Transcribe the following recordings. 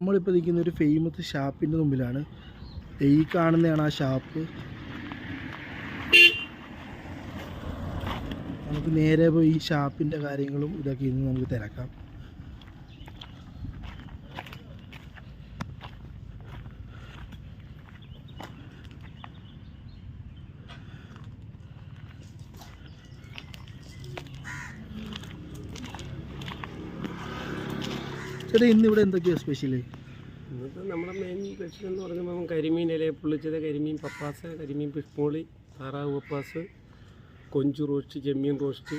നമ്മളിപ്പോൾ നിൽക്കുന്ന ഒരു ഫേമസ് ഷാപ്പിന്റെ മുമ്പിലാണ്. ഈ കാണുന്നതാണ് ആ ഷാപ്പ് നമുക്ക് നേരെ പോയി ഈ ഷാപ്പിന്റെ കാര്യങ്ങളും ഇതൊക്കെ ഇന്ന് നമുക്ക് തിരക്കാം. ചേട്ടാ ഇന്ന് ഇവിടെ എന്തൊക്കെയാണ് സ്പെഷ്യൽ ഇന്നത്തെ നമ്മുടെ മെയിൻ സ്പെഷ്യൽ എന്ന് പറയുമ്പോൾ കരിമീൻ ഇല പുള്ളിച്ചത് കരിമീൻ പപ്പാസ് കരിമീൻ പിഷ്മോളി താറാവ് പപ്പാസ് കൊഞ്ചു റോസ്റ്റ് ചെമ്മീൻ റോസ്റ്റ്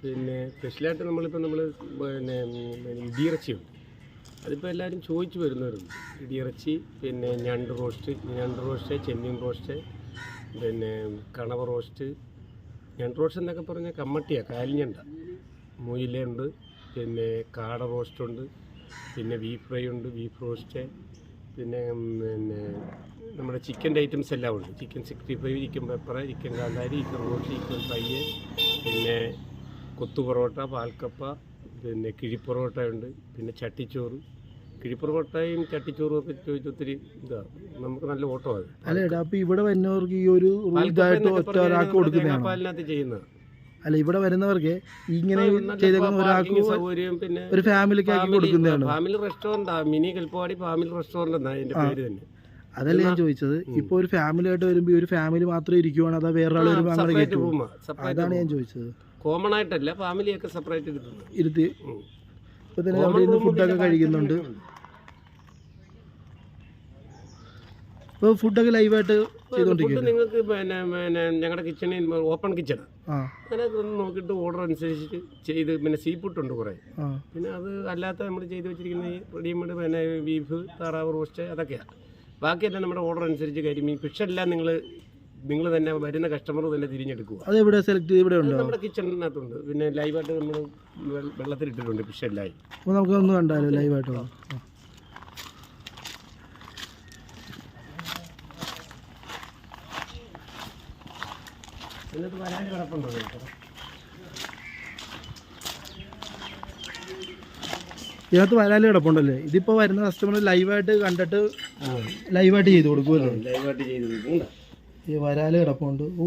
പിന്നെ സ്പെഷ്യലായിട്ട് നമ്മളിപ്പോൾ നമ്മൾ പിന്നെ ഇടിയിറച്ചിയുണ്ട്. അതിപ്പോൾ എല്ലാവരും ചോദിച്ചു വരുന്നവരുണ്ട്. ഇടിയിറച്ചി പിന്നെ ഞണ്ട് റോസ്റ്റ് ഞണ്ട് റോസ്റ്റ് ചെമ്മീൻ റോസ്റ്റ് പിന്നെ കണവ റോസ്റ്റ് ഞണ്ട് റോസ്റ്റ് എന്നൊക്കെ പറഞ്ഞാൽ കമ്മട്ടിയാണ് കാലിഞ്ഞണ്ട മുയിലുണ്ട് പിന്നെ കാട റോസ്റ്റ് ഉണ്ട്. പിന്നെ ബീഫ് ഫ്രൈ ഉണ്ട് ബീഫ് റോസ്റ്റ് പിന്നെ പിന്നെ നമ്മുടെ ചിക്കന്റെ ഐറ്റംസ് എല്ലാം ഉണ്ട്. Chicken sixty five chicken pepper chicken കാന്താരി ചിക്കൻ റോസ്റ്റ് ചിക്കൻ ഫ്രൈ പിന്നെ കൊത്തു പൊറോട്ട പാൽക്കപ്പ പിന്നെ കിഴിപ്പൊറോട്ട ഉണ്ട് പിന്നെ ചട്ടിച്ചോറ്. കിഴിപ്പൊറോട്ടയും ചട്ടിച്ചോറും ഒക്കെ ചോദിച്ച് ഒത്തിരി ഇതാ നമുക്ക് നല്ല ഓട്ടമാണ്. അല്ല അപ്പോൾ ഇവിടെ വരുന്നവർക്ക് ഈ ഒരു പാലിനകത്ത് ചെയ്യുന്നത് അല്ല ഇവിടെ വരുന്നവർക്ക് ഇങ്ങനെ ചെയ്തേക്കുന്ന ഒരാൾക്ക് സൗകര്യം പിന്നെ ഒരു ഫാമിലിക്ക് ആക്കി കൊടുക്കുന്നതാണ് family restaurant mini Kalpadi family restaurant എന്നാ അതിന്റെ പേര് തന്നെ. അതല്ല ഞാൻ ചോദിച്ചത്? ഇപ്പൊ ഒരു ഫാമിലി ആയിട്ട് വരുമ്പോ ഒരു ഫാമിലി മാത്രം ഇരിക്കുവാണ് അതാ വേറൊരാൾ വരുമ്പോ അങ്ങനെ കയറ്റുമോ അതാണ് ഞാൻ ചോദിച്ചത്. കോമൺ ആയിട്ടല്ല ഫാമിലിയൊക്കെ സെപ്പറേറ്റ് ഇരുത്തി. ഇപ്പൊ തന്നെ അവിടെ നിന്ന് ഫുഡൊക്കെ കഴിക്കുന്നുണ്ട്. ഇപ്പൊ ഫുഡൊക്കെ ലൈവായിട്ട് ഫുഡ് ചെയ്തോണ്ടിരിക്കുന്നു നിങ്ങൾക്ക് പിന്നെ പിന്നെ ഞങ്ങളുടെ കിച്ചണിൽ ഓപ്പൺ കിച്ചണാണ് അതിനകത്ത് ഒന്ന് നോക്കിയിട്ട് ഓർഡർ അനുസരിച്ചിട്ട് ചെയ്ത് പിന്നെ സീ ഫുഡ് ഉണ്ട് കുറേ. പിന്നെ അത് അല്ലാത്ത നമ്മൾ ചെയ്ത് വെച്ചിരിക്കുന്ന ഈ റെഡിമെയ്ഡ് പിന്നെ ബീഫ് താറാവ് റോസ്റ്റ് അതൊക്കെയാണ് ബാക്കിയെല്ലാം നമ്മുടെ ഓർഡർ അനുസരിച്ച് കരിമീൻ ഫിഷെല്ലാം നിങ്ങൾ നിങ്ങൾ തന്നെ വരുന്ന കസ്റ്റമർ തന്നെ തിരിഞ്ഞെടുക്കുക അത് എവിടെ സെലക്ട് ഇവിടെ ഉണ്ട്? നമ്മുടെ കിച്ചണിനകത്തുണ്ട് പിന്നെ ലൈവായിട്ട് നമ്മൾ വെള്ളത്തിലിട്ടിട്ടുണ്ട് ഫിഷെല്ലാം അപ്പൊ നമുക്ക് ഒന്ന് കണ്ടാലോ ലൈവായിട്ടുള്ള എന്നിട്ട് വരാൻ കിടപ്പുണ്ടോ ഇതിനകത്ത് വരാൽ കിടപ്പുണ്ടല്ലേ? ഇതിപ്പോ വരുന്ന കസ്റ്റമർ ലൈവായിട്ട് കണ്ടിട്ട് ലൈവായിട്ട് ചെയ്ത് കൊടുക്കുമല്ലോ ലൈവായിട്ട് ചെയ്ത് കൊടുക്കും ഈ വരാൽ കിടപ്പുണ്ട്. ഓ.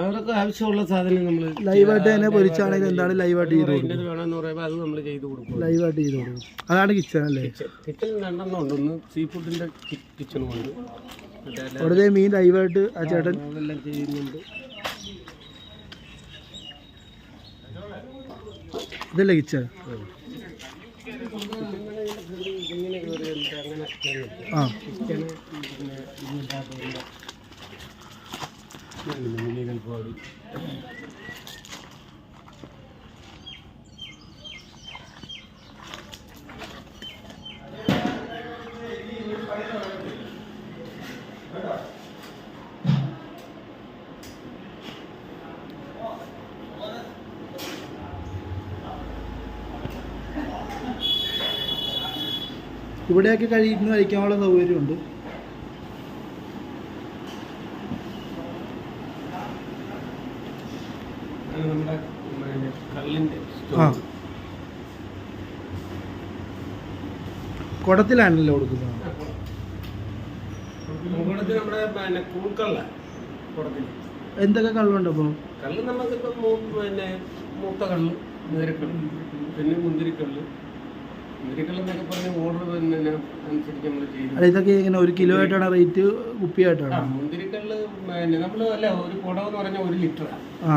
അവർക്ക് ആവശ്യമുള്ള സാധനം നമ്മൾ ലൈവായിട്ട് തന്നെ പൊരിച്ചാണെങ്കിൽ എന്താണ് ലൈവായിട്ട് ചെയ്ത് കൊടുക്കും? വേണമെന്ന് പറയുമ്പോൾ അത് നമ്മൾ ചെയ്ത് കൊടുക്കും. ലൈവായിട്ട് ചെയ്ത് കൊടുക്കും. അതാണ് കിച്ചൺ അല്ലേ? കിച്ചൺ രണ്ടെണ്ണം ഉണ്ട്. ഒന്ന് സീ ഫുഡിന്റെ കിച്ചണും ഉണ്ട് അവിടെ മീൻ ലൈവായിട്ട് ആ ചേട്ടൻ ചെയ്യുന്നുണ്ട് ഇതല്ലേ കിച്ച ആ ഇവിടെയൊക്കെ കഴിക്കുന്ന കഴിക്കാനുള്ള സൗകര്യമുണ്ട്. കുടത്തിലാണല്ലോ കൊടുക്കുന്നത്. കുടത്തിൽ നമ്മുടെ പിന്നെ എന്തൊക്കെ കള്ളുണ്ട് അപ്പോൾ കള്ള് നമുക്കിപ്പം മൂ- പിന്നെ മൂത്ത കള്ള് മുതിരക്കള്ള് പിന്നെ മുന്തിരിക്കള്ള്. അല്ല ഇതൊക്കെ ഇങ്ങനെ ഒരു കിലോ ആയിട്ടാണ് റേറ്റ് കുപ്പിയായിട്ടാണ്? മുന്തിരിക്കള്ള് പിന്നെ നമ്മൾ അല്ല ഒരു കുടം എന്ന് പറഞ്ഞാൽ ഒരു ലിറ്ററാണ് ആ.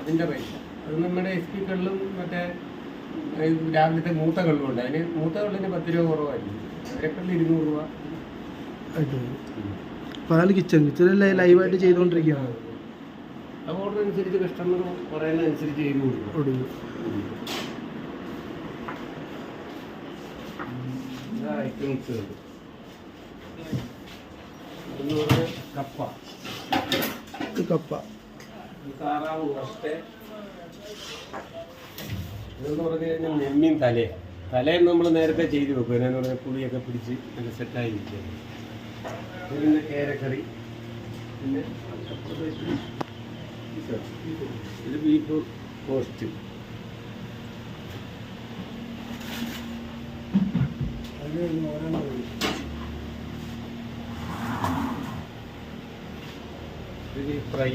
അതിന്റെ റേറ്റ് അത് നമ്മുടെ എസ് പി കള്ളും മറ്റേ രാവിലത്തെ മൂത്ത കള്ളും ഉണ്ട്. അതിന് മൂത്ത കള്ളിന് പത്ത് രൂപ കുറവായിരിക്കും. മുതിരക്കള്ള് ഇരുന്നൂറ് രൂപ. ആയിട്ട് അതാണ് കിച്ചൺ കിച്ചണിൽ ലൈവായിട്ട് ചെയ്തുകൊണ്ടിരിക്കുകയാണ് അപ്പോൾ ഓർഡർ അനുസരിച്ച് കസ്റ്റമർ പറയുന്നതനുസരിച്ച് ചെയ്ത് കൊടുക്കും. എന്ന് കപ്പ. ഇത് കപ്പ. ഈ താറാവ് റോസ്റ്റ് ഇതെന്ന് പറഞ്ഞു കഴിഞ്ഞാൽ നെമ്മീൻ തല. തലയും നമ്മൾ നേരത്തെ ചെയ്ത് വെക്കും. എന്നാന്ന് പറഞ്ഞാൽ പുളിയൊക്കെ പിടിച്ച് നല്ല സെറ്റായി ഇരിക്കുക പിന്നെ കേരക്കറി പിന്നെ ഇത് ബീഫ് റോസ്റ്റ് ഇത് ഫ്രൈ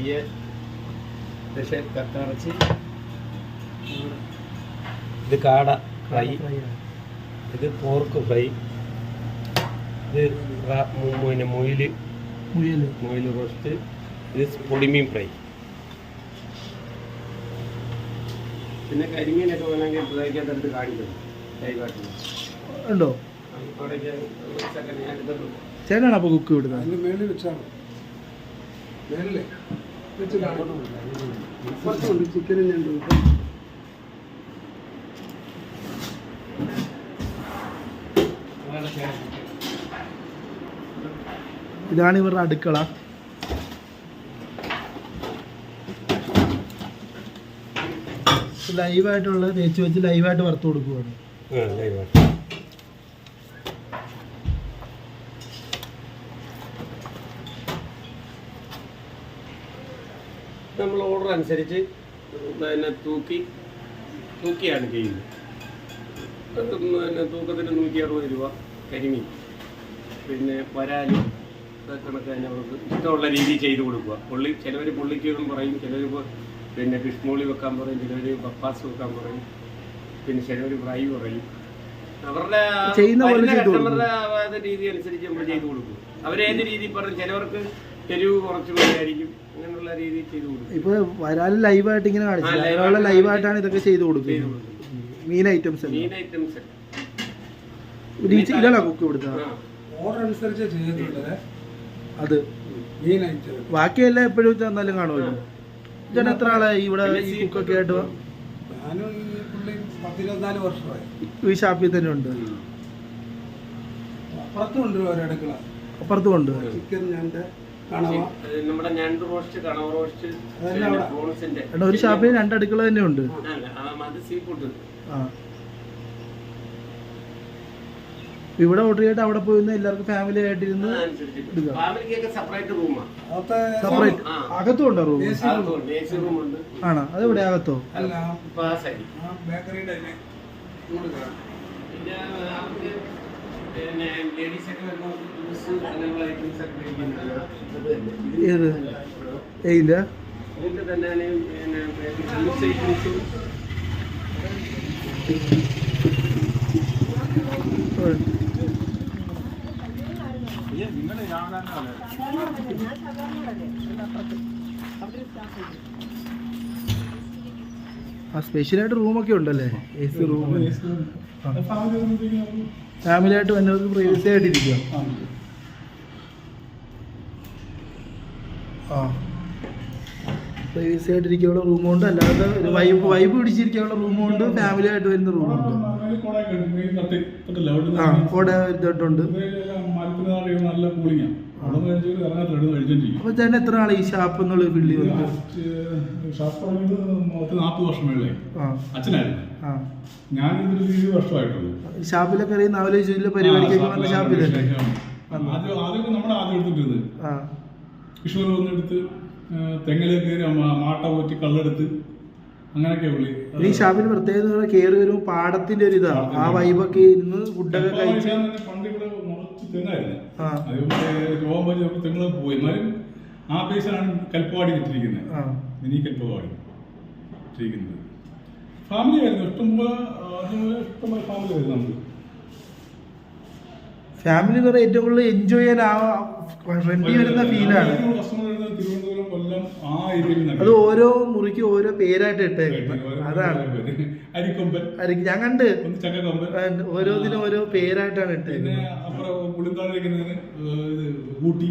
പക്ഷേ കക്കറച്ചി ഇത് കാട ഫ്രൈ ഇത് പോർക്ക് ഫ്രൈ ഇത് പിന്നെ മുയിൽ. മുയിൽ. റോസ്റ്റ് ഇത് പൊടിമീൻ ഫ്രൈ പിന്നെ കരിമീനൊക്കെ വേണമെങ്കിൽ കാണിക്കുന്നു കൈ കാട്ടുന്നു ഉണ്ടോ? ചേട്ടനാണ് അപ്പോൾ കുക്ക് വിടുന്നത് അതിന്റെ മേളിൽ വെച്ചാണ് മേളിലെ. വെച്ച് ചിക്കനും ഞണ്ടും ഇതാണ് ഇവരുടെ അടുക്കള. ലൈവായിട്ടുള്ള തേച്ച് വെച്ച് ലൈവായിട്ട് വറുത്തു കൊടുക്കുവാണ്. ലൈവായിട്ട് നമ്മൾ ഓർഡർ അനുസരിച്ച് പിന്നെ തൂക്കി തൂക്കിയാണ് ചെയ്യുന്നത്. പിന്നെ തൂക്കത്തിന് നൂറ്റി അറുപത് രൂപ കരിമി പിന്നെ വരാൽ കണക്ക് തന്നെ അവർക്ക് ഇഷ്ടമുള്ള രീതിയിൽ ചെയ്ത് കൊടുക്കുക. പുള്ളി ചിലവർ പുള്ളിക്കും പറയും ചിലർ പിന്നെ ഫിഷ് മോളി വെക്കാൻ പറയും ചിലവർ ബപ്പാസ് വെക്കാൻ പറയും പിന്നെ ചിലവർ ഫ്രൈ പറയും. അവരുടെ ആ ചെയ്യുന്ന പോലെ വരുന്ന ചെയ്ത് കൊടുക്കും. customer ടെ ആ രീതി അനുസരിച്ച് നമ്മൾ ചെയ്ത് കൊടുക്കും. അവരേത് രീതിയിൽ പറയും ചിലവർക്ക് എരിവ് കുറച്ച് മതിയായിരിക്കും അങ്ങനെയുള്ള രീതിയിൽ ചെയ്തു കൊടുക്കും. ഇപ്പൊ വരാൽ ലൈവായിട്ട് ഇങ്ങനെ കാണിച്ചു live ലൈവായിട്ടാണ് ഇതൊക്കെ ചെയ്ത് കൊടുക്കുന്നത്. കൊടുക്കും മീൻ ഐറ്റംസ് മീൻ ഐറ്റംസ് ഇതാണ് കുക്ക് ഇവിടുത്തെ ഓർഡർ അനുസരിച്ച് ചെയ്തിട്ടുള്ളത് അത്. മീൻ ഐറ്റം ബാക്കിയെല്ലാം എപ്പോഴും തന്നാലും കാണുമല്ലോ. ചേട്ടൻ എത്ര ആളായി ഇവിടെ ഈ കുക്കൊക്കെ ആയിട്ട്? ഈ ഷാപ്പിൽ തന്നെ ഉണ്ട്. അപ്പുറത്തും ഉണ്ട് അപ്പുറത്തും ഉണ്ട്. ചിക്കൻ ഞണ്ട് കണവ നമ്മുടെ ഞണ്ട് റോസ്റ്റ് കണവ റോസ്റ്റ് പ്രോൺസിന്റെ ഒരു ഷാപ്പിൽ രണ്ട് അടുക്കള തന്നെ ഉണ്ട്. അത് സീ ഫുഡ് ഇവിടെ ഓർഡർ ചെയ്തിട്ട് അവിടെ പോയി എല്ലാവർക്കും ഫാമിലി ആയിട്ട് ഇരുന്ന് സെപ്പറേറ്റ് അകത്തെ ഉണ്ടോ റൂം ആണോ? അത് ഇവിടെ അകത്തോ? അല്ല. ഇപ്പൊ ആ സൈഡ് ആ ബേക്കറിയുടെ തന്നെ ഇങ്ങോട്ട് കയറാം. പിന്നെ അവർക്ക് പിന്നെ ലേഡീസ് വരുമ്പോൾ ഏത്? ആ സ്പെഷ്യലായിട്ട് റൂമൊക്കെ ഉണ്ടല്ലേ? A C room. ഫാമിലി ആയിട്ട് വന്നവർക്ക് പ്രൈവസി ആയിട്ട് ഇരിക്കാം ആ പ്രൈവസി ആയിട്ട് ഇരിക്കാനുള്ള റൂമുണ്ട് അല്ലാതെ ഒരു വൈബ് വൈബ് പിടിച്ചിരിക്കാനുള്ള റൂമുണ്ട് ഫാമിലി ആയിട്ട് വരുന്ന റൂമുണ്ട് ആ എടുത്ത് കഴിച്ചോണ്ടിരിക്കും. അപ്പൊ ചേട്ടൻ എത്ര നാളെ ഈ ഷാപ്പ് എന്നുള്ള ഫീൽഡിൽ വർഷമായിട്ടുള്ളൂ. ഷാപ്പിലൊക്കെ അറിയുന്ന ജില്ല പരിപാടിക്കൊക്കെ വന്ന ഷാപ്പിലല്ലേ ആദ്യം ആദ്യമൊക്കെ നമ്മുടെ ആദ്യം എടുത്തിട്ടിരുന്നത് ആ. കിഷോർ വന്നെടുത്ത് തെങ്ങിലേക്ക് കയറി മാട്ട പോറ്റി കള്ളെടുത്ത് അങ്ങനെയൊക്കെ പുള്ളി ഈ ഷാപ്പിന് പ്രത്യേകത കയറി വരുമ്പോൾ പാടത്തിന്റെ ഒരു ഇതാ ആ വൈബൊക്കെ ഇരുന്ന് ഫുഡൊക്കെ കഴിച്ച്. പണ്ട് ഇവിടെ തെങ്ങായിരുന്നു. രോഗം നമുക്ക് തെങ്ങൾ പോയി. എന്നാലും ആ പേസാണ് കൽപ്പവാടി ഇട്ടിരിക്കുന്നത് മിനി കൽപ്പവാടി ഇട്ടിരിക്കുന്നത് ഫാമിലി ആയിരുന്നു. ഇഷ്ടംപോലെ അതുപോലെ ഇഷ്ടംപോലെ ഫാമിലി ആയിരുന്നു നമുക്ക്. ഫാമിലി എന്ന് പറഞ്ഞാൽ ഏറ്റവും കൂടുതൽ എൻജോയ് ചെയ്യാൻ ആ ഫ്രണ്ടിൽ വരുന്ന ഫീലാണ്. അത് ഓരോ മുറിക്ക് ഓരോ പേരായിട്ട് ഇട്ടേക്കുന്നത് അതാണ്. അരിക്കൊമ്പൻ. ഞാൻ കണ്ട്. ഓരോന്നിനും ഓരോ പേരായിട്ടാണ് ഇട്ടേക്കുന്നത് ഊട്ടി.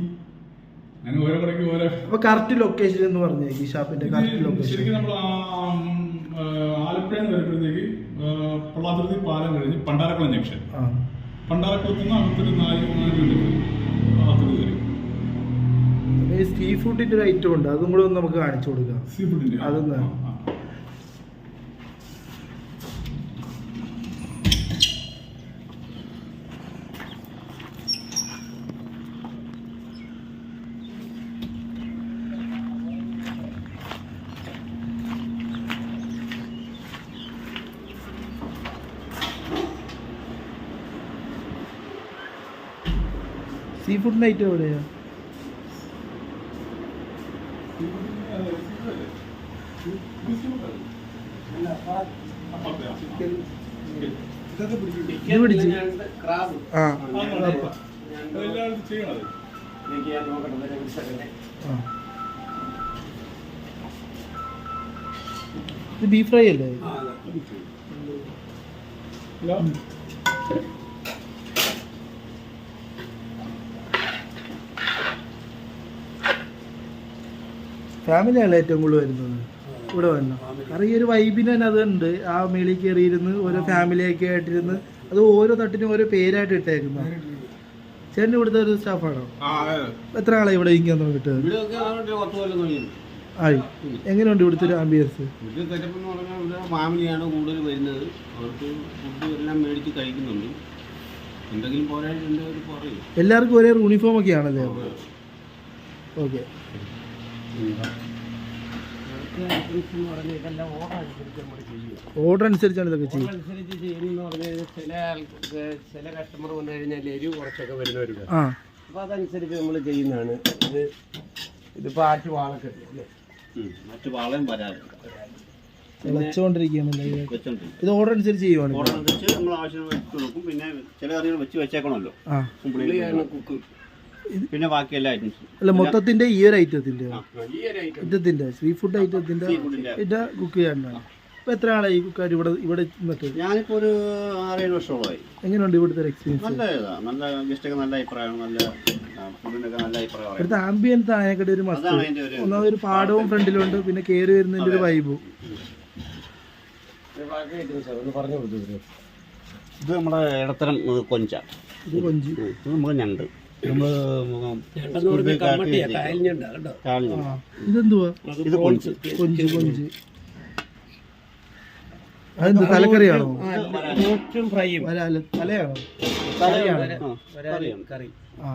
അപ്പൊ കറക്റ്റ് ലൊക്കേഷൻ എന്ന് പറഞ്ഞേ ഈ ഷാപ്പിന്റെ കറക്റ്റ് ലൊക്കേഷൻ ആലപ്പുഴ എന്ന് പറയുമ്പോഴത്തേക്ക് പൊള്ളാത്തുരുത്തി പാലം കഴിഞ്ഞ് പണ്ടാരക്കുളം ജംഗ്ഷൻ ആ പണ്ടാരക്കുളത്ത് നിന്ന് അകത്തൊരു നാല് നാല് കിലോമീറ്റർ അകത്തോട്ട് കയറി. ഈ സീ ഫുഡിന്റെ ഒരു ഐറ്റം ഉണ്ട്. അതും കൂടെ ഒന്ന് നമുക്ക് കാണിച്ചു കൊടുക്കാം. സീ ഫുഡിന്റെ അതൊന്ന്. സീ ഫുഡിന്റെ ഐറ്റം എവിടെയാ? ആ. ഇത് ബീഫ് ഫ്രൈ അല്ലേ ആ അതെ ഇല്ല ഫാമിലിയാണ് ഏറ്റവും കൂടുതൽ വരുന്നത്. ഇവിടെ വന്നു. കാരണം ഈ ഒരു വൈബിന് തന്നെ അതുണ്ട് ആ മേളിൽ കയറിയിരുന്ന് ഓരോ ഫാമിലിയൊക്കെ ആയിട്ടിരുന്ന് അത് ഓരോ തട്ടിനും ഓരോ പേരായിട്ട് ഇട്ടേക്കുന്നു. ചേട്ടൻ ഇവിടുത്തെ ഒരു സ്റ്റാഫാണോ എത്ര ആളെ ഇവിടെ ഇരിക്കാൻ നോക്കിട്ട് ആയി. എങ്ങനെയുണ്ട് ഇവിടുത്തെ ഒരു ആംബിയൻസ് ഇവിടെ സെറ്റപ്പ് എന്ന് പറഞ്ഞാൽ ഇവിടെ ഫാമിലിയാണ് കൂടുതൽ വരുന്നത്. അവർക്ക് ഫുഡ് എല്ലാം മേടിച്ച് കഴിക്കുന്നുണ്ട്. എന്തെങ്കിലും പോരായിട്ടുണ്ടെങ്കിൽ അവർ പറയും. എല്ലാവർക്കും ഒരേ യൂണിഫോം ഒക്കെ ആണല്ലേ ഓക്കെ ഓർഡർ അനുസരിച്ചാണ് ഇതൊക്കെ ചെയ്യുന്നത് അനുസരിച്ച് ചെയ്യുന്നതെന്ന് പറഞ്ഞാൽ ചില ആൾക്ക് ചില കസ്റ്റമർ വന്നു കഴിഞ്ഞാൽ എരിവ് കുറച്ചൊക്കെ വരുന്നവരുണ്ട് ആ. അപ്പോൾ അതനുസരിച്ച് നമ്മൾ ചെയ്യുന്നതാണ് ഇത് ഇതിപ്പോൾ ആറ്റ് വാളൊക്കെ മറ്റു വാളയും വരാറുണ്ട് തിളച്ചുകൊണ്ടിരിക്കുകയാണല്ലേ ഇത്. ഓർഡർ അനുസരിച്ച് ചെയ്യുവാണ് ഓർഡർ അനുസരിച്ച് നമ്മൾ ആവശ്യം വെച്ച് കൊടുക്കും. പിന്നെ ചില കറികൾ വെച്ച് വെച്ചേക്കണമല്ലോ. ആ. പുള്ളിയാണ് കുക്ക് പിന്നെ ബാക്കി എല്ലാ ഐറ്റംസും അല്ല മൊത്തത്തിന്റെ ഈ ഒരു ഐറ്റത്തിന്റെ ഐറ്റത്തിന്റെ സീ ഫുഡ് ഐറ്റത്തിന്റെ ഇതിന്റെ ഇത് കുക്ക് ചെയ്യാനാണ്. ഇപ്പൊ എത്ര ആളായി ഈ കുക്കാർ ഇവിടെ ഇവിടെ നിന്നിട്ട് ഞാനിപ്പോൾ ഒരു ആറേഴ് വർഷത്തോളമായി എങ്ങനെയുണ്ട് ഇവിടുത്തെ എക്സ്പീരിയൻസ് നല്ല ഇതാ നല്ല ഗസ്റ്റൊക്കെ നല്ല അഭിപ്രായമാണ് നല്ല ഫുഡിനൊക്കെ നല്ല അഭിപ്രായം പറയും. ഇവിടുത്തെ ആംബിയൻസ് ആയക്കടെ ഒരു ഒരു ഒന്നാമത് ഒരു പാടവും ഫ്രണ്ടിലുണ്ട് പിന്നെ കയറി വരുന്നതിന്റെ ഒരു വൈബും ഇത് നമ്മുടെ ഇടത്തരം കൊഞ്ച. ഇത് കൊഞ്ച്. ഇത് നമുക്ക് ഞണ്ട്. അതെന്ത് തലക്കറിയാണോ? തലയാണോ? കറി. ആ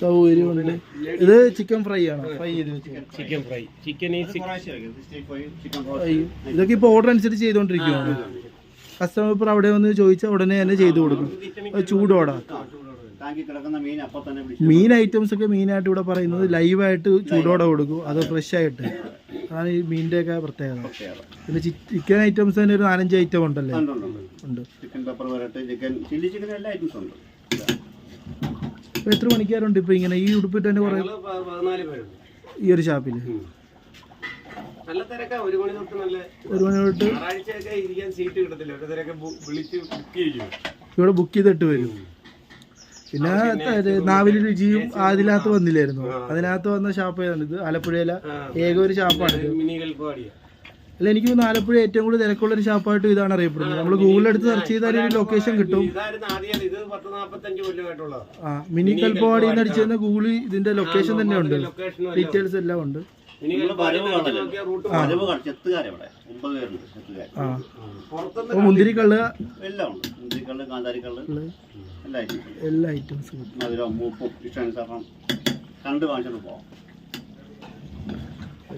സൗകര്യമുണ്ട്. ഇത് ചിക്കൻ ഫ്രൈ ആണോ? Fry chicken fry. ചിക്കൻ ഈ പ്രാവശ്യം ഇത് steak fry, chicken fry. Roast. ഇതൊക്കെ ഇപ്പൊ ഓർഡർ അനുസരിച്ച് ചെയ്തുകൊണ്ടിരിക്കുകയാണ് കസ്റ്റമർ ഇപ്പോൾ അവിടെ വന്ന് ചോദിച്ചാൽ ഉടനെ തന്നെ ചെയ്തു കൊടുക്കും. ചൂടോടെ മീൻ അപ്പം തന്നെ പിടിച്ച് മീൻ ഐറ്റംസ് ഒക്കെ മീനായിട്ട് ഇവിടെ പറയുന്നത് ലൈവായിട്ട് ചൂടോടെ കൊടുക്കും. അത് ഫ്രഷ് ആയിട്ട്. അതാണ് ഈ മീനിന്റെ ഒക്കെ പ്രത്യേകത. പിന്നെ ചിക്കൻ ഐറ്റംസ് തന്നെ ഒരു നാലഞ്ച് ഐറ്റം ഉണ്ടല്ലേ? ഉണ്ട്, ഉണ്ട്, ഉണ്ട്. ഉണ്ട്. ചിക്കൻ പെപ്പർ വരട്ടെ ചിക്കൻ ചില്ലി ചിക്കൻ എല്ലാ ഐറ്റംസും ഉണ്ട്. ഇപ്പൊ എത്ര മണിക്കാരുണ്ട് ഇപ്പൊ ഇങ്ങനെ? ഈ ഉടുപ്പിട്ട് തന്നെ കുറെ ഈ ഒരു ഷാപ്പിൽ ഒരു മണി തൊട്ട് ഇവിടെ ബുക്ക് ചെയ്തിട്ട് വരും. പിന്നെ നാവിലെ രുചിയും അതിനകത്ത് വന്നില്ലായിരുന്നു. അതിനകത്ത് വന്ന ഷാപ്പ് ഏതാണ് ഇത്? ആലപ്പുഴയിലെ. ഏക ഒരു ഷാപ്പാണ് അല്ല എനിക്ക് തോന്നുന്നു ആലപ്പുഴ ഏറ്റവും കൂടുതൽ തിരക്കുള്ള ഒരു ഷാപ്പായിട്ട് ഇതാണ് അറിയപ്പെടുന്നത്. നമ്മൾ ഗൂഗിളിൽ എടുത്ത് സെർച്ച് ചെയ്താൽ ഈ ലൊക്കേഷൻ കിട്ടും. ആ മിനി കൽപ്പവാടി എന്ന് അടിച്ചു ഗൂഗിളിൽ ഇതിന്റെ ലൊക്കേഷൻ തന്നെ ഉണ്ട് ഡീറ്റെയിൽസ് എല്ലാം ഉണ്ട്. മുന്തിരിക്കള്ള് എല്ലാം ഉണ്ട്. മുന്തിരിക്കള്ള് കാന്താരിക്കള്ള് എല്ലാ ഐറ്റംസും മധുരം മൂപ്പും ഇഷ്ടാനുസരണം. കണ്ട് വാങ്ങിച്ചോണ്ട് പോവാം.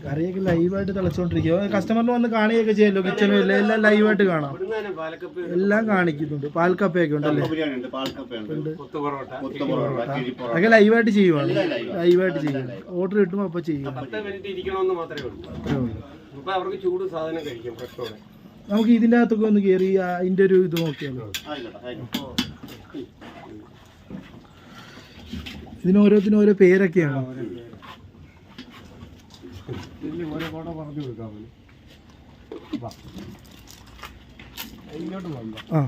കറിയൊക്കെ ലൈവായിട്ട് തിളച്ചോണ്ടിരിക്കുക കസ്റ്റമറിന് വന്ന് കാണുകയൊക്കെ ചെയ്യല്ലോ കിച്ചണും എല്ലാം ലൈവായിട്ട് കാണാം. എല്ലാം കാണിക്കുന്നുണ്ട്. പാൽക്കപ്പയൊക്കെ ഉണ്ടല്ലേ? അതൊക്കെ ലൈവായിട്ട് ചെയ്യുവാണ്. ലൈവായിട്ട് ചെയ്യും ഓർഡർ കിട്ടുമ്പോൾ അപ്പോൾ ചെയ്യും. പത്ത് മിനിറ്റ് ഇരിക്കണമെന്ന് മാത്രമേ ഉള്ളൂ. അത്രേ ഉള്ളൂ. അപ്പൊ അവർക്ക് ചൂട് സാധനം കഴിക്കും പ്രശ്നമാണ് നമുക്ക് ഇതിന്റെ അകത്തൊക്കെ ഒന്ന് കേറി അതിന്റെ ഒരു ഇത് നോക്കിയാലോ ഇതിന് ഓരോത്തിനും ഓരോ പേരൊക്കെയാണ്. ഇതിൽ ഓരോ കോട പറഞ്ഞു കൊടുക്കാൻ ഇങ്ങോട്ട് വന്നു. ആ.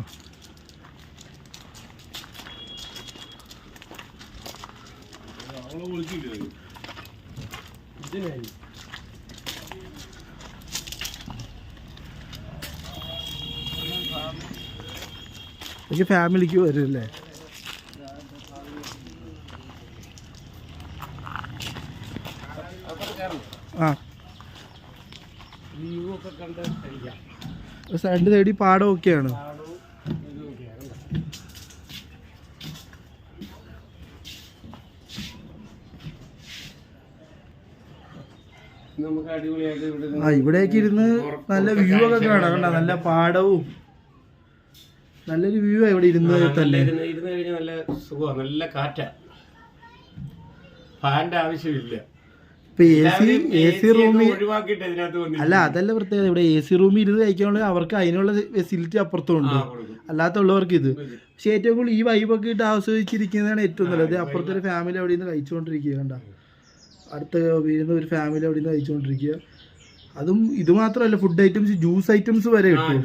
അവളെ വിളിച്ചില്ലേ? ഇതിനായി. എനിക്ക് ഫാമിലിക്ക് വരും അല്ലേ ആ വ്യൂ ഒക്കെ കണ്ട് കഴിക്കാം രണ്ട് സൈഡിൽ പാടമൊക്കെയാണ് ഒക്കെയാണ്. ആ ഇവിടേക്ക് ഇരുന്ന് നല്ല വ്യൂ ഒക്കെ കാണാം കണ്ട. നല്ല പാടവും. നല്ലൊരു വ്യൂ ഇവിടെ ഇരുന്ന് തന്നെ. ഇരുന്ന് കഴിഞ്ഞാൽ നല്ല സുഖമാണ് നല്ല കാറ്റാ. ഫാന്റെ ആവശ്യമില്ല. എ സി റൂമിൽ. അല്ല അതല്ല പ്രത്യേകത. ഇവിടെ എ സി റൂമിൽ ഇരുന്ന് കഴിക്കാനുള്ള അവർക്ക് അതിനുള്ള ഫെസിലിറ്റി അപ്പുറത്തുണ്ട്. അല്ലാത്തുള്ളവർക്ക് ഇത്. പക്ഷെ ഏറ്റവും കൂടുതൽ ഈ വൈബൊക്കെ ഇട്ട് ആസ്വദിച്ചിരിക്കുന്നതാണ് ഏറ്റവും നല്ലത്. അപ്പുറത്തെ ഒരു ഫാമിലി അവിടെ നിന്ന് കഴിച്ചുകൊണ്ടിരിക്കുക കണ്ട? അടുത്ത വീഴുന്ന ഒരു ഫാമിലി അവിടെ നിന്ന് കഴിച്ചുകൊണ്ടിരിക്കുക അതും ഇത് മാത്രമല്ല ഫുഡ് ഐറ്റംസ് ജ്യൂസ് ഐറ്റംസ് വരെ കിട്ടും.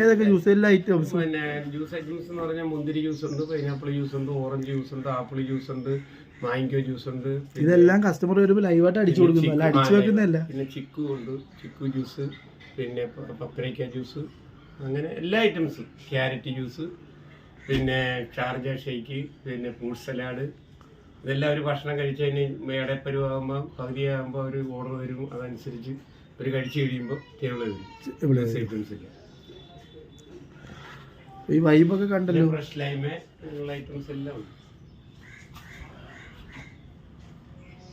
ഏതൊക്കെ ജ്യൂസ് എല്ലാ ഐറ്റംസ് പിന്നെ ജ്യൂസ് ഐറ്റംസ് എന്ന് പറഞ്ഞാൽ മുന്തിരി ജ്യൂസ് ഉണ്ട് പൈനാപ്പിൾ ജ്യൂസ് ഉണ്ട് ഓറഞ്ച് ജ്യൂസ് ഉണ്ട് ആപ്പിൾ ജ്യൂസ് ഉണ്ട് മാങ്കോ ജ്യൂസ് ഉണ്ട് ഇതെല്ലാം കസ്റ്റമർ വരുമ്പോൾ ലൈവായിട്ട് അടിച്ചു കൊടുക്കുന്നു അടിച്ചു വെക്കുന്നതല്ല. പിന്നെ ചിക്കു ഉണ്ട് ചിക്കു ജ്യൂസ് പിന്നെ പ- പപ്പരയ്ക്ക ജ്യൂസ് അങ്ങനെ എല്ലാ ഐറ്റംസും ക്യാരറ്റ് ജ്യൂസ് പിന്നെ ഷാർജ ഷേക്ക് പിന്നെ ഫ്രൂട്ട് സലാഡ് ഇതെല്ലാം ഒരു ഭക്ഷണം കഴിച്ച് കഴിഞ്ഞ് മേടപ്പരുവാകുമ്പോൾ പകുതിയാകുമ്പോൾ ഒരു ഓർഡർ വരും അതനുസരിച്ച് ഒരു കഴിച്ചു കഴിയുമ്പോൾ ടേബിൾ വരും. ഐറ്റംസ് ഇല്ല. ഈ വൈബൊക്കെ കണ്ടല്ലോ. ഫ്രഷ് ലൈമ് ഐറ്റംസ് എല്ലാം ഉണ്ട്.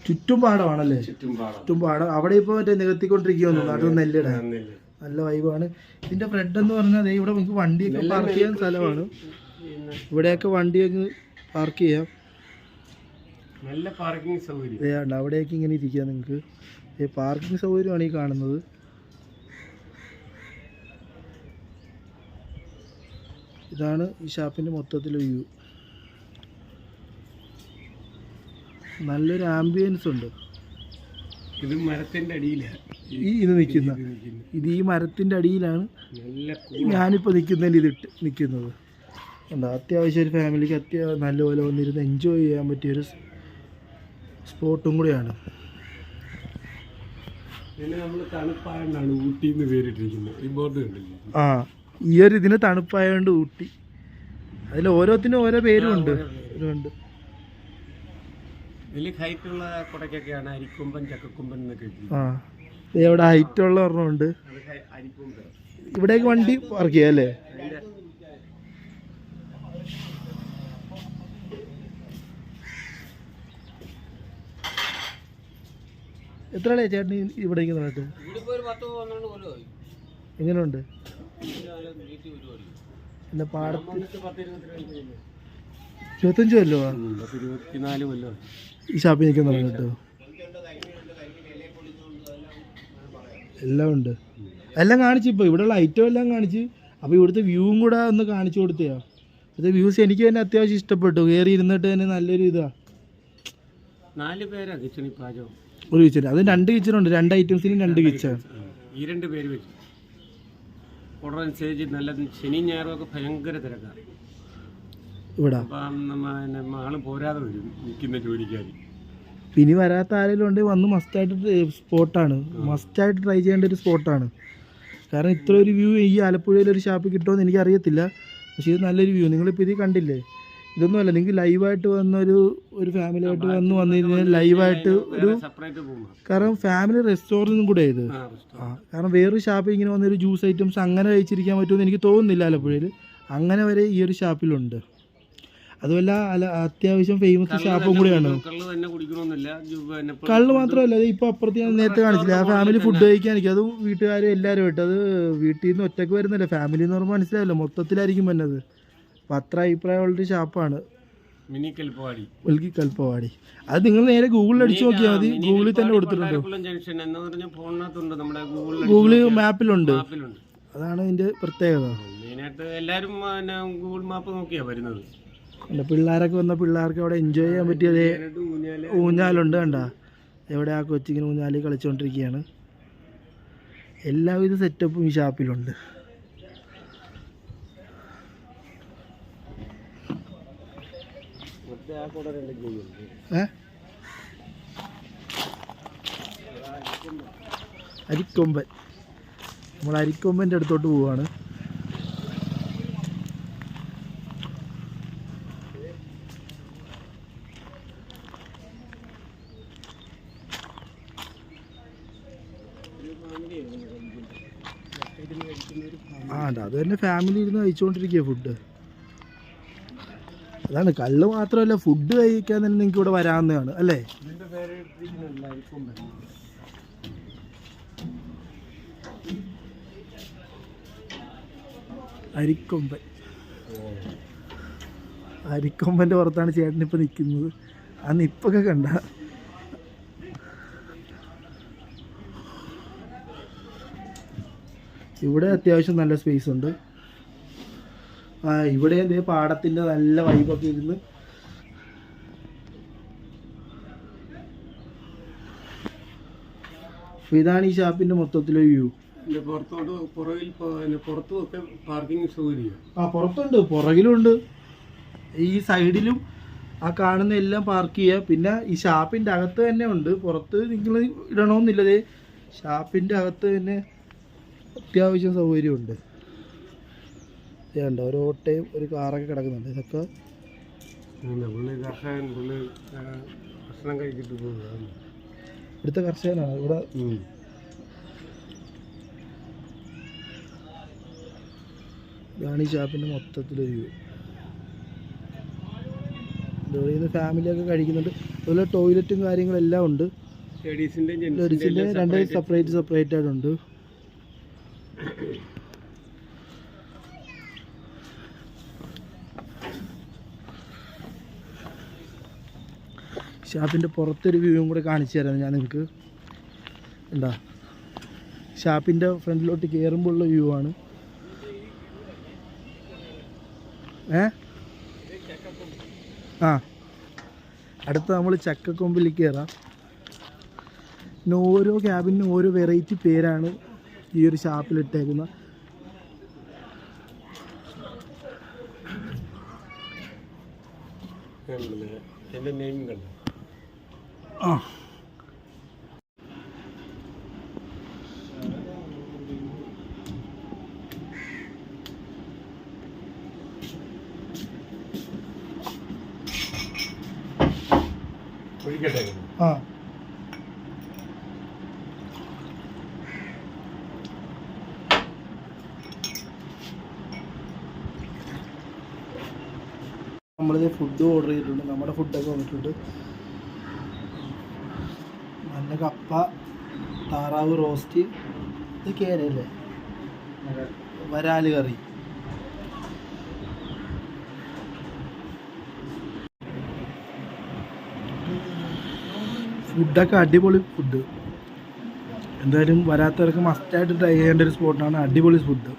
ചുറ്റും പാടമാണല്ലേ ചുറ്റും പാടം ചുറ്റും പാടം അവിടെ ഇപ്പൊ മറ്റേ നികത്തിക്കൊണ്ടിരിക്കുന്നു നാട്ടിൽ നെല്ലിടാൻ. നെല്ല്. വൈബാണ്. ഇതിന്റെ ഫ്രണ്ട് എന്ന് പറഞ്ഞാൽ ഇവിടെ നമുക്ക് വണ്ടിയൊക്കെ പാർക്ക് ചെയ്യാൻ സ്ഥലമാണ്. ഇവിടെയൊക്കെ വണ്ടിയൊക്കെ പാർക്ക് ചെയ്യാം. നല്ല പാർക്കിംഗ് സൗകര്യം. അവിടെയൊക്കെ ഇങ്ങനെ ഇരിക്കാം നിങ്ങൾക്ക്. പാർക്കിംഗ് സൗകര്യമാണ് ഈ കാണുന്നത്. ഇതാണ് ഈ ഷാപ്പിന്റെ മൊത്തത്തിലെ വ്യൂ. നല്ലൊരു ആംബിയൻസ് ഉണ്ട്. ഇത് മരത്തിന്റെ അടിയിലാണ് ഈ ഇത് നിൽക്കുന്ന. ഇത് ഈ മരത്തിന്റെ അടിയിലാണ് ഞാനിപ്പോൾ നിൽക്കുന്നതിന്റെ ഇതിട്ട് നിൽക്കുന്നത്. എന്താ അത്യാവശ്യം ഒരു ഫാമിലിക്ക് അത്യാവശ്യം നല്ലപോലെ വന്നിരുന്ന് എൻജോയ് ചെയ്യാൻ പറ്റിയൊരു സ്പോട്ടും കൂടിയാണ്. ആ ഈ ഒരു ഇതിന് തണുപ്പായതുകൊണ്ട് ഊട്ടി. അതിൽ ഓരോത്തിനും ഓരോ പേരും. ഉണ്ട് ഉണ്ട് ഇതിൽ ഹൈറ്റ് ഉള്ള കുടയ്ക്കൊക്കെയാണ് അരിക്കൊമ്പൻ ചക്കക്കൊമ്പൻ എന്നൊക്കെ. ആ. ഇവിടെ ഹൈറ്റുള്ള ഒരെണ്ണമുണ്ട് അത് ഹൈ- അരിക്കൊമ്പൻ. ഇവിടേക്ക് വണ്ടി പാർക്ക് ചെയ്യാം അല്ലേ? അതിന്റെ എത്ര ആളെ ചേട്ടൻ ഇവിടേക്ക് നടക്കും എങ്ങനെയുണ്ട് പിന്നെ പാടത്ത്. ഇരുപത്തഞ്ച് കൊല്ലോ ഇരുപത്തിനാല് കൊല്ലം. ഈ ഷാപ്പിൽ നിൽക്കുന്ന കേട്ടോ. എല്ലാം ഉണ്ട്. എല്ലാം കാണിച്ചു ഇപ്പോൾ ഇവിടെയുള്ള ഐറ്റം എല്ലാം കാണിച്ച്. അപ്പോൾ ഇവിടുത്തെ വ്യൂവും കൂടെ ഒന്ന് കാണിച്ചു കൊടുത്തയാ അത് വ്യൂസ് എനിക്ക് തന്നെ അത്യാവശ്യം ഇഷ്ടപ്പെട്ടു. കയറി ഇരുന്നിട്ട് തന്നെ നല്ലൊരു ഇതാണ് നാല് പേരാ കിച്ചണിൽ പാചകം. ഒരു കിച്ചൺ അത് രണ്ട് കിച്ചണുണ്ട് രണ്ട് ഐറ്റംസിനും രണ്ട് കിച്ചൺ ഈ രണ്ട് പേര് വെച്ച്. ഓർഡർ അനുസരിച്ച് നല്ല ശനി ഞായറും ഒക്കെ ഭയങ്കര തിരക്കാണ് ഇവിടെ. ആൾ പോരാതെ വരും നിൽക്കുന്ന ജോലിക്കാർ ഇനി വരാത്ത ആരെങ്കിലും ഉണ്ടെങ്കിൽ വന്ന് മസ്റ്റായിട്ട് സ്പോട്ടാണ്. മസ്റ്റായിട്ട് ട്രൈ ചെയ്യേണ്ട ഒരു സ്പോട്ടാണ്. കാരണം ഇത്ര ഒരു വ്യൂ ഈ ആലപ്പുഴയിൽ ഒരു ഷാപ്പിൽ കിട്ടുമെന്ന് എനിക്കറിയത്തില്ല. പക്ഷേ ഇത് നല്ലൊരു വ്യൂ നിങ്ങളിപ്പോൾ ഇത് കണ്ടില്ലേ? ഇതൊന്നുമല്ല നിങ്ങൾക്ക് ലൈവായിട്ട് വന്ന ഒരു ഒരു ഫാമിലി ആയിട്ട് വന്ന് വന്നു കഴിഞ്ഞാൽ ലൈവായിട്ട് ഒരു കാരണം ഫാമിലി റെസ്റ്റോറന്റും കൂടെ ഇത്. കാരണം വേറൊരു ഷാപ്പിൽ ഇങ്ങനെ വന്നൊരു ജ്യൂസ് ഐറ്റംസ് അങ്ങനെ കഴിച്ചിരിക്കാൻ പറ്റുമെന്ന് എനിക്ക് തോന്നുന്നില്ല ആലപ്പുഴയിൽ. അങ്ങനെ വരെ ഈ ഒരു ഷാപ്പിലുണ്ട് അതുമല്ല അല്ല അത്യാവശ്യം ഫേമസ് ഷാപ്പും കൂടിയാണ്. കള്ള് മാത്രമല്ല അത് ഇപ്പോൾ അപ്പുറത്ത് ഞാൻ നേരത്തെ കാണിച്ചില്ല ആ ഫാമിലി ഫുഡ് കഴിക്കാനിരിക്കും അത് വീട്ടുകാരും എല്ലാവരും ആയിട്ട് അത് വീട്ടിൽ നിന്ന് ഒറ്റയ്ക്ക് വരുന്നില്ല. ഫാമിലി എന്ന് പറയുമ്പോൾ മനസ്സിലായല്ലോ മൊത്തത്തിലായിരിക്കും വന്നത്. അപ്പം അത്ര അഭിപ്രായമുള്ളൊരു ഷാപ്പാണ് മിനി കൽപ്പവാടി ഒൽക്കി കൽപ്പവാടി അത് നിങ്ങൾ നേരെ ഗൂഗിളിൽ അടിച്ചു നോക്കിയാൽ മതി. ഗൂഗിളിൽ തന്നെ കൊടുത്തിട്ടുണ്ട്. ഗൂഗിൾ ജംഗ്ഷൻ എന്ന് പറഞ്ഞ ഫോണിനകത്തുണ്ട് നമ്മുടെ ഗൂഗിളിൽ ഗൂഗിൾ മാപ്പിലുണ്ട് അതാണ് ഇതിന്റെ പ്രത്യേകത. മെയിനായിട്ട് എല്ലാവരും ഗൂഗിൾ മാപ്പ് നോക്കിയാ വരുന്നത്. കണ്ടോ, പിള്ളേരൊക്കെ വന്ന പിള്ളേർക്ക് അവിടെ എൻജോയ് ചെയ്യാൻ പറ്റിയത് ഊഞ്ഞാലുണ്ട് കണ്ട. എവിടെ ആ കൊച്ചിങ്ങനെ ഊഞ്ഞാലിൽ കളിച്ചുകൊണ്ടിരിക്കുകയാണ് എല്ലാവിധ സെറ്റപ്പും ഈ ഷാപ്പിലുണ്ട് അരിക്കൊമ്പൻ. നമ്മൾ അരിക്കൊമ്പന്റെ അടുത്തോട്ട് പോവാണ് ആ ഉണ്ട് അത് തന്നെ ഫാമിലി ഇരുന്ന് കഴിച്ചുകൊണ്ടിരിക്കുക ഫുഡ് അതാണ് കള്ള് മാത്രമല്ല ഫുഡ് കഴിക്കാൻ തന്നെ നിങ്ങൾക്ക് ഇവിടെ വരാവുന്നതാണ് അല്ലേ? അരിക്കൊമ്പൻ അരിക്കൊമ്പൻ. അരിക്കൊമ്പന്റെ പുറത്താണ് ചേട്ടൻ ഇപ്പം നിൽക്കുന്നത് അന്ന് നിപ്പൊക്കെ കണ്ട. ഇവിടെ അത്യാവശ്യം നല്ല സ്പേസ് ഉണ്ട്. ആ ഇവിടെ എന്തേ പാടത്തിന്റെ നല്ല വൈബൊക്കെ ഇരുന്ന്. ഇതാണ് ഈ ഷാപ്പിന്റെ മൊത്തത്തിലെ വ്യൂ പുറത്തോട്ട് പുറകിൽ പാർക്കിംഗ് സൗകര്യം ആ പുറത്തുണ്ട് പുറകിലുണ്ട്. ഈ സൈഡിലും ആ കാണുന്ന എല്ലാം പാർക്ക് ചെയ്യുക പിന്നെ ഈ ഷാപ്പിന്റെ അകത്ത് തന്നെ ഉണ്ട്. പുറത്ത് നിങ്ങൾ ഇടണമെന്നില്ലതേ ഷാപ്പിന്റെ അകത്ത് തന്നെ അത്യാവശ്യം സൗകര്യമുണ്ട്. ഇതുണ്ട് ഒരു ഓട്ടയും ഒരു കാറൊക്കെ കിടക്കുന്നുണ്ട്. ഇതൊക്കെ ഇവിടുത്തെ കർഷകനാണ്. ഇവിടെ ഇതാണ് ഈ ഷാപ്പിന്റെ മൊത്തത്തിലൊരു വ്യൂ. ഇവിടെ നിന്ന് ഫാമിലിയൊക്കെ കഴിക്കുന്നുണ്ട്. അതുപോലെ ടോയ്ലറ്റും കാര്യങ്ങളെല്ലാം ഉണ്ട്. ലേഡീസിന്റെ രണ്ട് സെപ്പറേറ്റ് സെപ്പറേറ്റ് ആയിട്ടുണ്ട്. ഷാപ്പിന്റെ പുറത്തൊരു വ്യൂവും കൂടെ കാണിച്ചു തരാം ഞാൻ നിങ്ങൾക്ക്. എന്താ ഷാപ്പിന്റെ ഫ്രണ്ടിലോട്ട് കയറുമ്പോൾ ഉള്ള വ്യൂ ആണ്. ഏ? ആ. അടുത്ത നമ്മൾ ചക്കക്കൊമ്പിൽ കയറാം പിന്നെ ഓരോ ക്യാബിനും ഓരോ വെറൈറ്റി പേരാണ്. ഈ ഒരു ഷാപ്പിൽ ഇട്ടേക്കുന്ന ആ. ആ. ഫുഡ് ഓർഡർ ചെയ്തിട്ടുണ്ട് നമ്മുടെ ഫുഡൊക്കെ വന്നിട്ടുണ്ട്. നല്ല കപ്പ താറാവ് റോസ്റ്റ് ഇത് കേരല്ലേ വരാൽ കറി. ഫുഡൊക്കെ അടിപൊളി ഫുഡ് എന്തായാലും വരാത്തവർക്ക് മസ്റ്റായിട്ട് ട്രൈ ചെയ്യേണ്ട ഒരു സ്പോട്ടാണ് അടിപൊളി ഫുഡ്